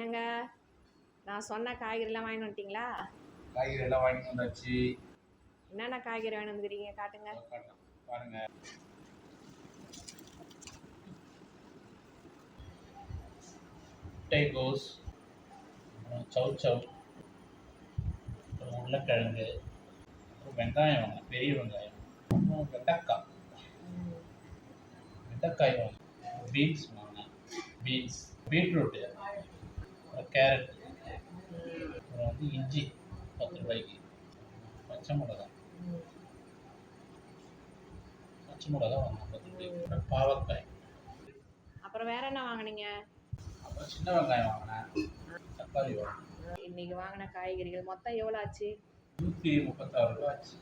ஏங்க நான் சொன்ன காய்கறிலாம் வாங்கிட்டு வந்துட்டீங்களா? காய்கறி எல்லாம் வாங்கி வந்தாச்சு. என்னென்ன காய்கறி வாங்கிட்டு வந்துக்கிறீங்க? காட்டுங்க. பாருங்க அப்புறம் சவ் சவ் அப்புறம் உருளைக்கிழங்கு அப்புறம் வெங்காயம் வாங்கினேன் பெரிய வெங்காயம் அப்புறம் வெண்டைக்காய். வெண்டைக்காய் வாங்கினேன் பீன்ஸ் வாங்கினேன். பீன்ஸ் பீட்ரூட்டு கேரட் அப்புறம் வந்து இஞ்சி பத்து ரூபாய்க்கு. பச்சை மிளகாய். பச்சை மிளகா வாங்கினேன் பத்து ரூபாய்க்கு. பாவக்காய். அப்புறம் வேற என்ன வாங்குனீங்க? அப்புறம் சின்ன வெங்காயம் வாங்கினேன். தக்காளி வாங்கினேன். இன்னைக்கு வாங்கின காய்கறிகள் மொத்தம் எவ்வளோ ஆச்சு? நூற்றி முப்பத்தாறு ரூபா ஆச்சு.